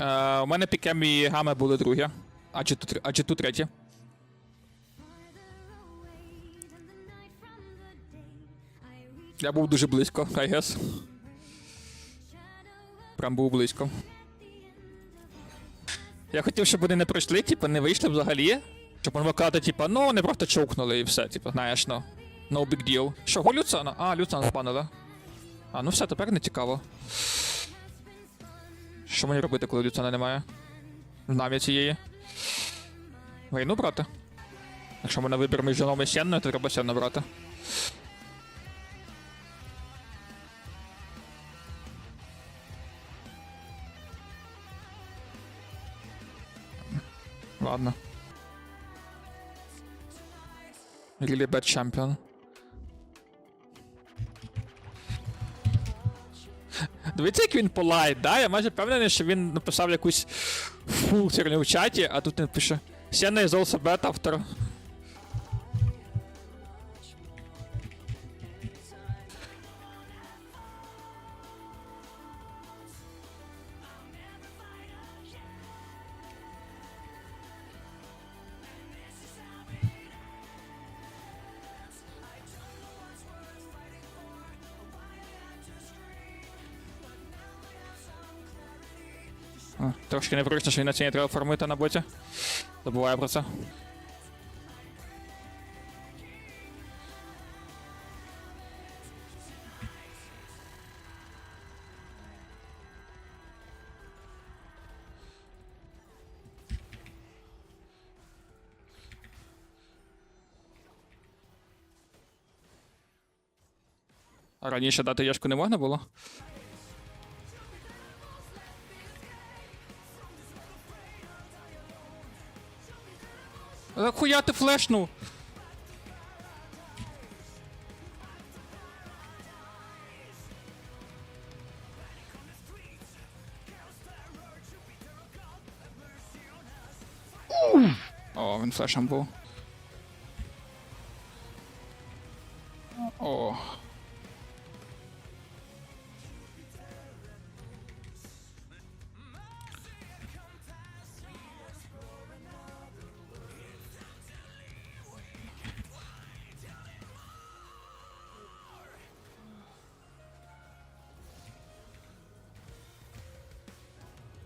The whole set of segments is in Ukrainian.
Е, у мене пікем і гами були другі. А чи тут, а чи тут треті? Я був дуже близько, I guess. Прям був близько. Я хотів, щоб вони не пройшли, типу, не вийшли взагалі. Щоб вони казати, типу, ну, вони просто чокнули і все, типу, знаєш, ну. No big deal. Що, го Люцана? А, Люцана спанили. А, ну все, тепер не цікаво. Що мені робити, коли Люцана немає? Знам'я цієї. Війну брати. Якщо мене вибір між женом і сенною, то треба сенну брати. Ладно. Really bad champion. Дивіться, як він полайт, да? Я майже впевнений, що він написав якусь функцію в чаті, а тут він пише Сена is also bad after. Трошки непривично, що він на треба фармити на боті. Забуваю про це. А раніше дати яшку не можна було? Хуя ти флешнув? О, він флешем був.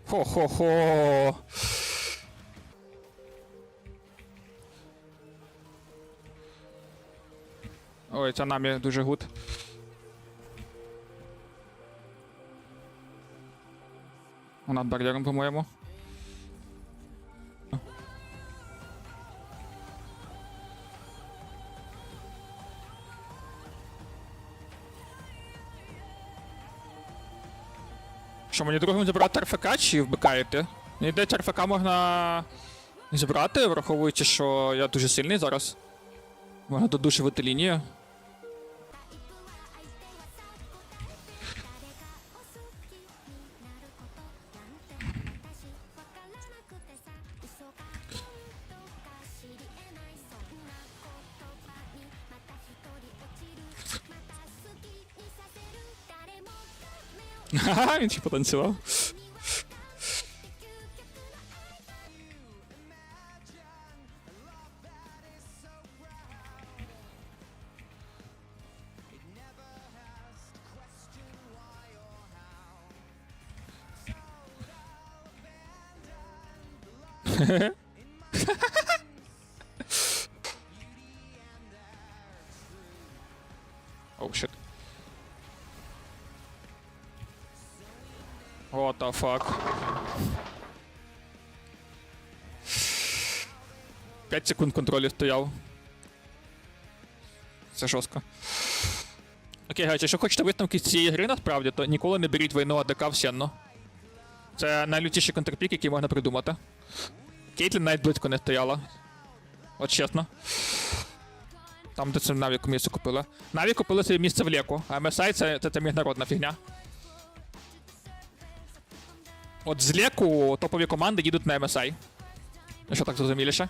Ho, ho, ho! Oj, co na mnie duży chód. Ona nad barierą po mojemu. Що мені другим забрати РФК чи вбикаєте? Мені здається, РФК можна зібрати, враховуючи, що я дуже сильний зараз. Можна додушувати лінію. Ха-ха, він ще потанцював. What the fuck? П'ять секунд контролю стояв. Це жорстко. Окей, гайче, якщо хочете висновки з цієї гри насправді, то ніколи не беріть війну АДК в сенно. Це найлютіший контрпік, який можна придумати. Кейтлін навіть близько не стояла. От чесно. Там, де це Навіку місце купили. Наві купили собі місце в леку, а MSI це, це, це міжнародна фігня. От з леку топові команди їдуть на MSI. Що так зрозуміліше?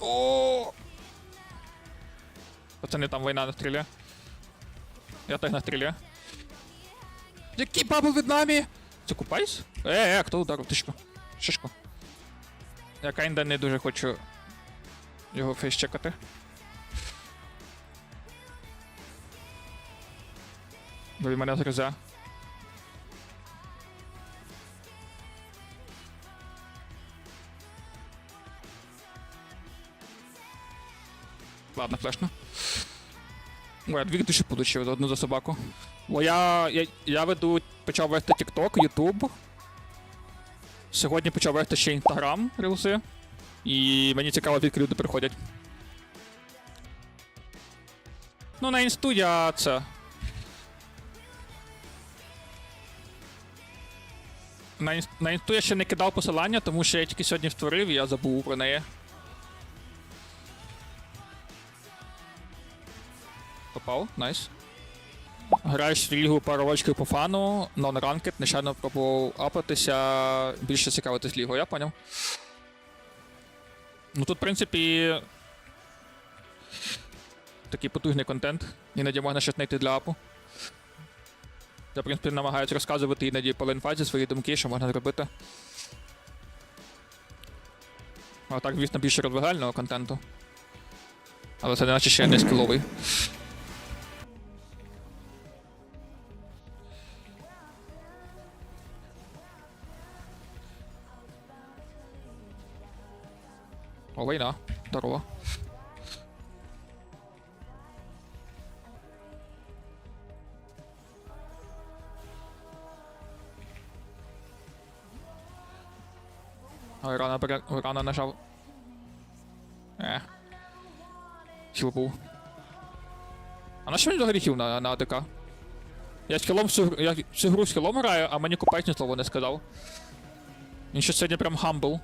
О! Пацани, там війна настрілює. Я теж настрілюю. Який бабл від нами? Це купайс? Е, е, хто ударив? Тишко. Шишко. Я kinda не дуже хочу його фейс він мене згризе. Ладно, флешно. Ой, я дві душі получив одну за собаку. Бо я, я, я веду, почав вести TikTok, YouTube. Сьогодні почав вести ще Instagram рілси. І мені цікаво, звідки люди приходять. Ну, на інсту я це. На, інс... на інсту я ще не кидав посилання, тому що я тільки сьогодні створив і я забув про неї. Попав, найс. Граєш в лігу пару рочків по фану, нон-ранкет, нещадно пробував апатися, більше цікавитись лігою, я поняв. Ну тут, в принципі. Такий потужний контент. Іноді можна щось знайти для апу. Я, в принципі, намагаюся розказувати іноді по лейнфазі свої думки, що можна зробити. А так, звісно, більше розвивального контенту. Але це не наче ще не скіловий. О, війна. Здорово. Ой, рано, ой, рано нажав. Е. Хіл був. А на що він взагалі хіл на, на АДК? Я з хілом всю, я всю гру з хілом граю, а мені купець ні слова не сказав. Він ще сьогодні прям хамбл.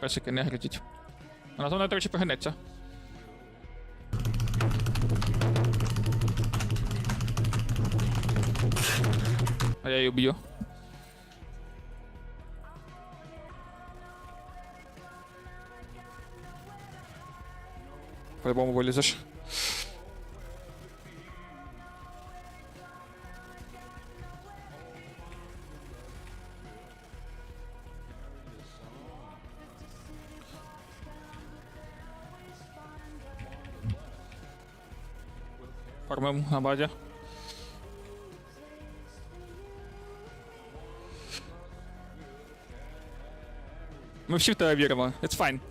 Песики не глядіть. Вона зона, до речі, погинеться. А я її б'ю. По-любому вилізеш. Фармим на базі. Ми всі в тебе віримо. It's fine.